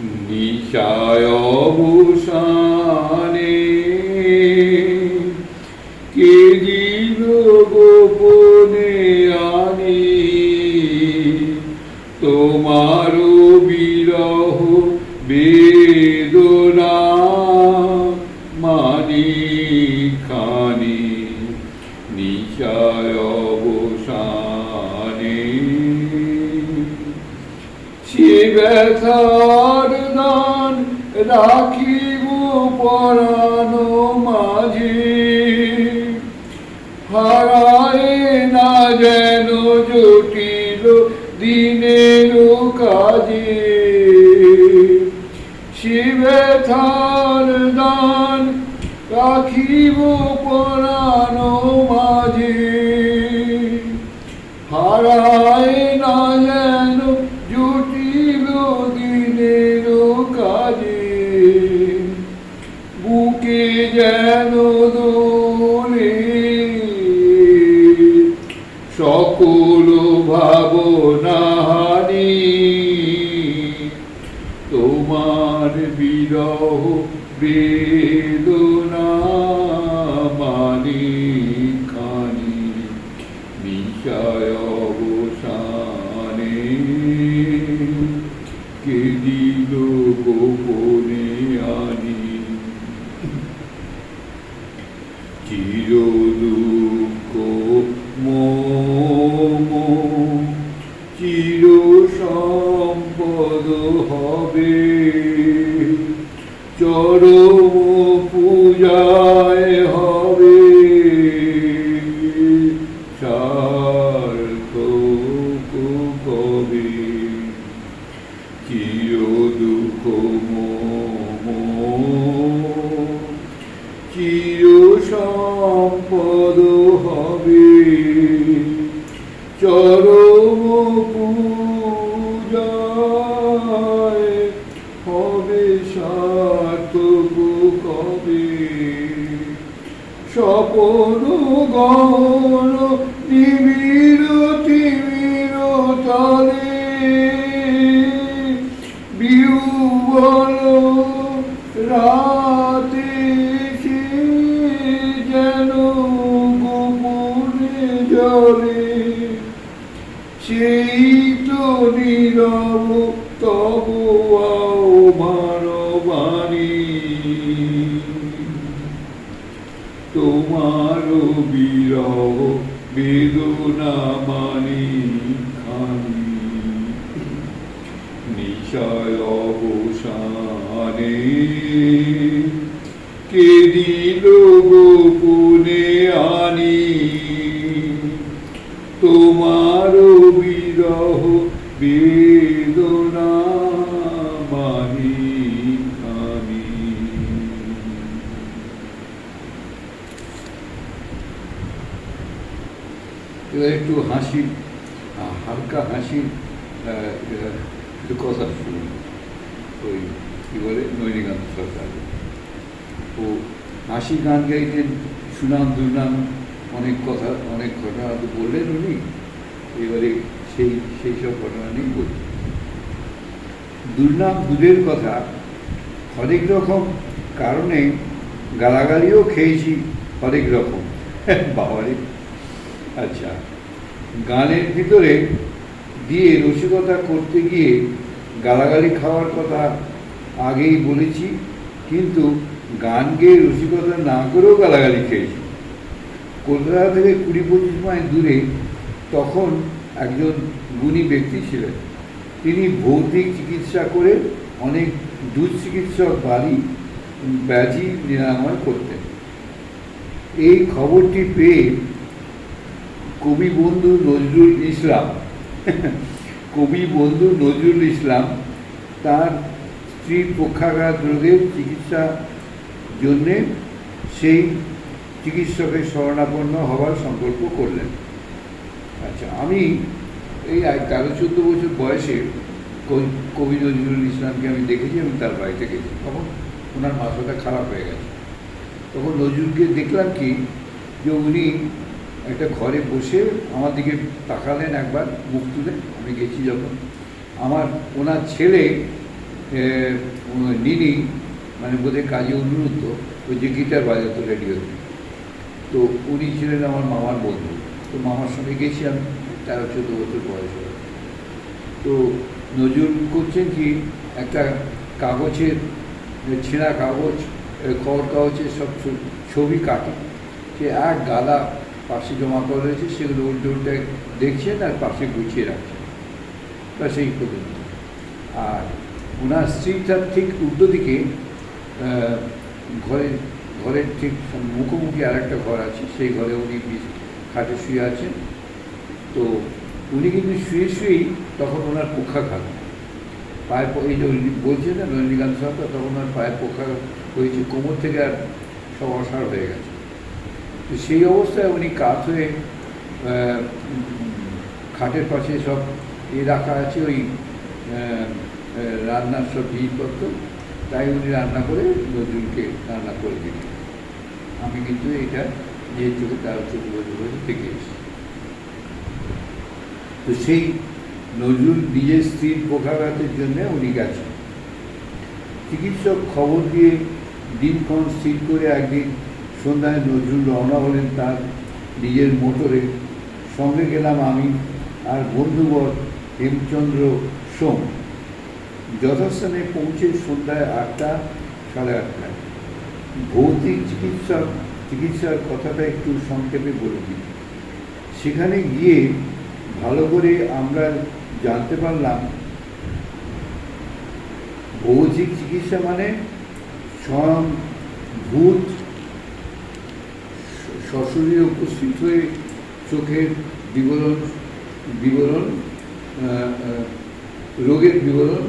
নিশায় অবসানে কে দিল গোপনে আনি? তোমার বিরহ বেদনা মানি খানি নিশায় ব্যথার দান রাখিব পরানো মাঝে। হারায় না যেন জটিল দিনের কাজে। সে ব্যথার দান রাখিব পরানো মাঝে। হারায় সকল ভাবনাহানি। তোমার বিরহ বেদনা মানি খানি বিষয় অবসানে। কে দিল গোপনে আনি? চির হবে সার্থক কবে। স্বপন গণ নিবিড় তিমির তলে। বিউবল রাতে সে যেন গোপনে জলে। সেই মানি খানি নিশায় অবসানে কে দিল গোপনে আনি তোমার বিরহ বেদনা মানি খানি এবার একটু হাসি হালকা হাসি একটু কথা শুনুন ওই কী বলে? নৈনিকান্ত সরকার। ও হাসি গান গাইতেন, সুনাম দুর্নাম, অনেক কথা, অনেক ঘটনা তো বললেন উনি। এবারে সেই সেই সব ঘটনা নিয়েই বলছি দুর্নাম দুধের কথা, অনেক রকম কারণে গালাগালিও খেয়েছি অনেক রকম। বাবারে। আচ্ছা। গানের ভিতরে দিয়ে রসিকতা করতে গিয়ে গালাগালি খাওয়ার কথা আগেই বলেছি, কিন্তু গান গেয়ে রসিকতা না করেও গালাগালি খেয়েছি। কলকাতা থেকে কুড়ি পঁচিশ মাইল দূরে তখন একজন গুণী ব্যক্তি ছিলেন। তিনি ভৌতিক চিকিৎসা করে অনেক দুঃচিকিৎসক বাড়ি ব্যাধি নিরাময় করতেন। এই খবরটি পেয়ে কবি বন্ধু নজরুল ইসলাম। কবি বন্ধু নজরুল ইসলাম তার স্ত্রীর পক্ষাঘাত রোগের চিকিৎসা জন্যে সেই চিকিৎসকের শরণাপন্ন হওয়ার সংকল্প করলেন। আচ্ছা আমি এই তেরো চোদ্দ বছর বয়সে কবি- নজরুল ইসলামকে আমি দেখেছি এবং তার বাড়িতে গেছি। তখন ওনার মাথাটা খারাপ হয়ে গেছে। তখন নজরুলকে দেখলাম কি যে উনি একটা ঘরে বসে আমার দিকে তাকালেন একবার, মুখ তুলে, আমি গেছি যখন। আমার ওনার ছেলে নিনি মানে বোধহয় কাজে অনুরুদ্ধ, ওই যে গিটার বাজাতো রেডিওতে তো উনি ছিলেন আমার মামার বন্ধু। তো মামার সঙ্গে গেছি আমি, তেরো, চোদ্দ বছর বয়স হবে তো নজরুল করছেন কি, একটা কাগজের ছেঁড়া কাগজ খবর কাগজের সব ছবি কাটে। সে এক গাদা পাশে জমা করা রয়েছে সেগুলো উল্টে উল্টে দেখছেন আর পাশে গুছিয়ে রাখছেন। তা সেই পর্যন্ত আর ওনার স্ত্রীটার ঠিক উল্টো দিকে ঘরের ঘরের ঠিক মুখোমুখি আর একটা ঘর আছে, সেই ঘরে উনি খাটে শুয়ে আছেন। তো উনি কিন্তু শুয়ে শুয়েই তখন ওনার পক্ষাঘাত পায়ের এই যে বলছে না, রজনীকান্ত সরকার, তখন ওনার পায়ের পক্ষাঘাত হয়েছে, কোমর থেকে আর সব অসাড় হয়ে গেছে। সেই অবস্থায় উনি কাত হয়ে খাটের পাশে সব এ রাখা আছে, ওই রান্নার সব জিনিসপত্র। তাই উনি রান্না করে নজরুলকে রান্না করে দিলেন। আমি কিন্তু এটা নিজের চোখে তার চোখে বসে দেখে এসেছি। তো সেই নজরুল নিজের স্ত্রীর পক্ষাঘাতের জন্য উনি গেছেন। চিকিৎসক খবর দিয়ে দিনক্ষণ স্থির করে একদিন সন্ধ্যায় নজরুল রওনা হলেন তার নিজের মোটরে। সঙ্গে গেলাম আমি আর বন্ধুবর হেমচন্দ্র সোম। যথাস্থানে পৌঁছে সন্ধ্যায় আটটা, সাড়ে আটটায়। ভৌতিক চিকিৎসক, চিকিৎসার কথাটা একটু সংক্ষেপে বলে দিই। সেখানে গিয়ে ভালো করে আমরা জানতে পারলাম, ভৌতিক চিকিৎসা মানে স্বয়ং ভূত সশরীরে উপস্থিত হয়ে চোখের বিবরণ বিবরণ রোগের বিবরণ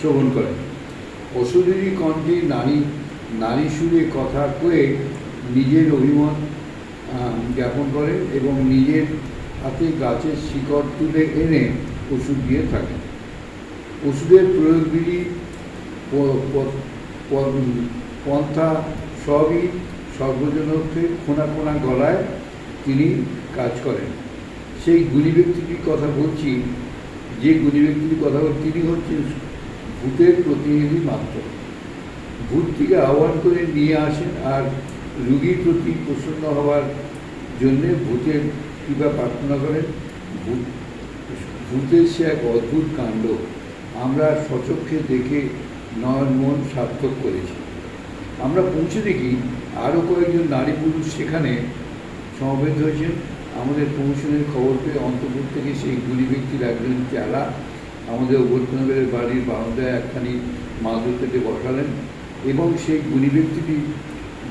শ্রবণ করে অশরীরী কণ্ঠে নারী নারী সুরে কথা কয়ে নিজের অভিমত জ্ঞাপন করে এবং নিজের হাতে গাছের শিকড় তুলে এনে ওষুধ দিয়ে থাকেন। ওষুধের প্রয়োগবিধি প- প- প- পন্থা সবই সর্বজনকে খোনা খোনা গলায় তিনি কাজ করেন। সেই গুণী ব্যক্তিটির কথা বলছি, যে গুণী ব্যক্তিটির কথা তিনি হচ্ছেন ভূতের প্রতিনিধি মাত্র। ভূতটিকে আহ্বান করে নিয়ে আসেন আর রুগীর প্রতি প্রসন্ন হওয়ার জন্যে ভূতের কৃপা প্রার্থনা করেন। ভূত, ভূতের সে এক অদ্ভুত কাণ্ড। আমরা সচক্ষে দেখে নয়ন মন সার্থক করেছি। আমরা পৌঁছে দেখি আরও কয়েকজন নারী পুরুষ সেখানে সমবেত হয়েছেন আমাদের পৌঁছনের খবর পেয়ে অন্তপুর থেকে সেই গুলি ব্যক্তির একজন চালা আমাদের অভ্যর্থনগরের বাড়ির বারান্দায় একখানি মাদুর পেতে বসালেন এবং সেই গুণী ব্যক্তিটি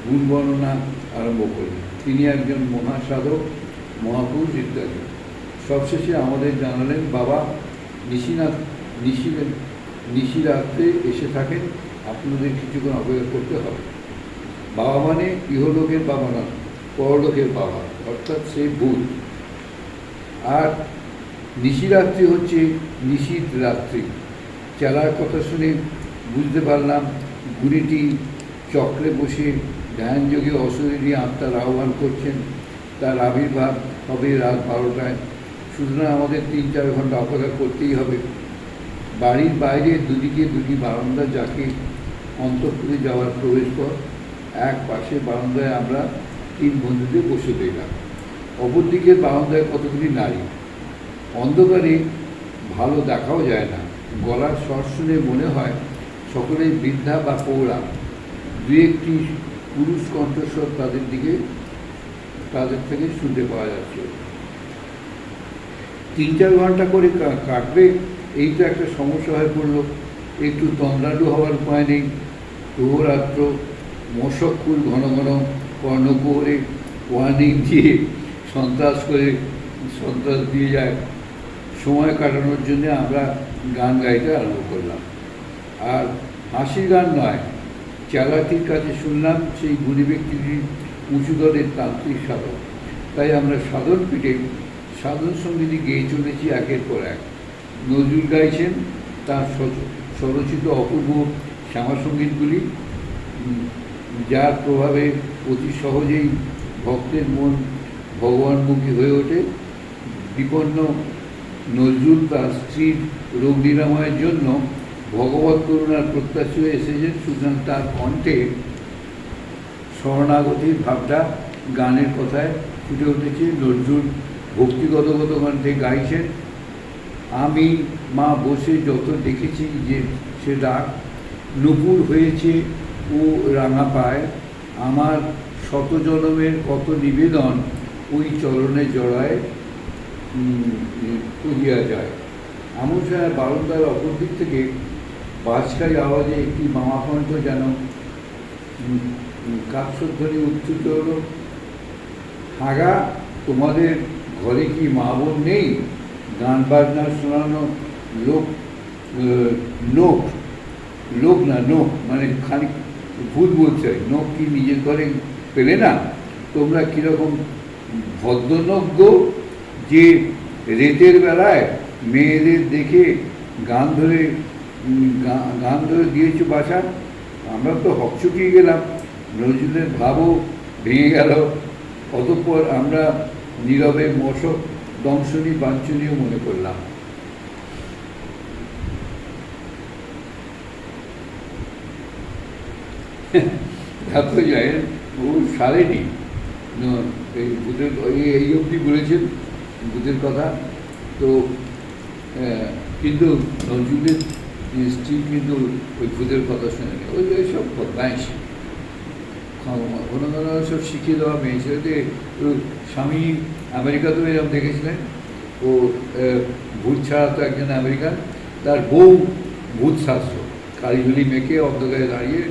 গুণ বর্ণনা আরম্ভ করলেন। তিনি একজন মহাসাধক, মহাপুরুষ ইত্যাদি। সবশেষে আমাদের জানালেন, বাবা, নিশিনাথ নিশি নিশিরাত্রে এসে থাকেন। আপনাদের কিছুক্ষণ অপেক্ষা করতে হবে। বাবা মানে ইহলোকের বাবা নয় পরলোকের বাবা, অর্থাৎ সে ভূত। আর নিশিরাত্রি হচ্ছে নিশীত রাত্রি। চেলার কথা শুনে বুঝতে পারলাম গুণিটি চক্রে বসে ধ্যানযোগে অশরীরী আত্মার আহ্বান করছেন। তার আবির্ভাব হবে রাত বারোটায়। সুতরাং আমাদের তিন চার ঘণ্টা অপেক্ষা করতেই হবে। বাড়ির বাইরে দুদিকে দুটি বারান্দা যাকে অন্তঃপুরে যাওয়ার প্রবেশ পথ। এক পাশে বারান্দায় আমরা তিন বন্ধুতে বসে রইলাম। অপরদিকের বারান্দায় কতগুলি নারী। অন্ধকারে ভালো দেখাও যায় না। গলার স্বর শুনে মনে হয় সকলেই বৃদ্ধা বা পৌরা। দু একটি পুরুষ কণ্ঠস্বর তাদের দিকে, তাদের থেকে শুনতে পাওয়া যাচ্ছে। তিন চার ঘণ্টা করে কাটবে, এই তো একটা সমস্যা হয়ে পড়ল। একটু তন্দ্রালু হওয়ার উপায় নেই। অহরাত্র মশকুল ঘন ঘন কর্ণকুহরে ওয়ার্নিং দিয়ে সন্ত্রাস করে সন্ত্রাস দিয়ে যায়। সময় কাটানোর জন্য আমরা গান গাইতে আরম্ভ করলাম। আর হাসির গান নয় চালাটির কাছে শুনলাম সেই গুণী ব্যক্তিটি উঁচু দলের তান্ত্রিক সাধক। তাই আমরা সাধন পিঠে সাধন সঙ্গীতি গেয়ে চলেছি একের পর এক। নজরুল গাইছেন তার স্ব- স্বরচিত অপূর্ব শ্যামাসঙ্গীতগুলি। যার প্রভাবে অতি সহজেই ভক্তের মন ভগবানমুখী হয়ে ওঠে। বিপন্ন নজরুল তার স্ত্রীর রোগ নিরাময়ের জন্য ভগবত করুণার প্রত্যাশী হয়ে এসেছেন সুতরাং তার কণ্ঠে শরণাগতির ভাবটা গানের কথায় ফুটে উঠেছে। নজরুল ভক্তিগতগত কণ্ঠে গাইছেন, আমি মা বসে যত দেখেছি যে সে ডাক নুপুর হয়েছে ও রাঙা পায়, আমার শত জনমের কত নিবেদন ওই চরণে জড়ায় তুলিয়া যায়। আমন সাহেব বারন্দার অপর দিক থেকে বাজকারী আওয়াজে একটি মামাকণ্ঠ যেন কাকসধ্বনি উচ্চুত হলো, হাগা, তোমাদের ঘরে কি মা বোন নেই? গান বাজনা শোনানো লোক লোক লোক না নোক মানে খানিক ভূত বলছে নখ কি নিজের ঘরে পেলে না? তোমরা কীরকম ভদ্রনজ্ঞ যে রেতের বেলায় মেয়েদের দেখে গান ধরে গান ধরে দিয়েছ বাসা? আমরা তো হকচকিয়ে গেলাম। নজরুলের ভাবও ভেঙে গেল। অতঃপর আমরা নীরবে মশক দংশনী বাঞ্ছনীয় মনে করলাম। তারপরে যায়, ও সারেনি। এই ভূতের এই- অবধি বলেছেন ভূতের কথা। তো কিন্তু নজরুলের স্ত্রী কিন্তু ওই ভূতের কথা শোনেনি ওই ওই সব বদমাইশ। কোনো কোনো সব শিখিয়ে দেওয়া মেয়ে ছেলেদের তো স্বামী আমেরিকাতেও এরকম দেখেছিলেন। ও ভূত ছাড়া তো একজন আমেরিকান। তার বউ ভূত শাস্ত্র। কালীঝুলি মেখে অন্ধকারে দাঁড়িয়ে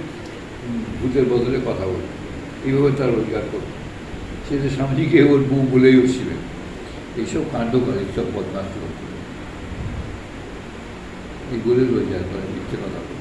ভূতের বদলে কথা বলবে এইভাবে তার রোজগার করবে সে যে স্বামীজিকে ওর বউ বলেই উঠছিলেন। এইসব কাণ্ড করে, এইসব বদমাস লোক। এই বলে রোজগার করেন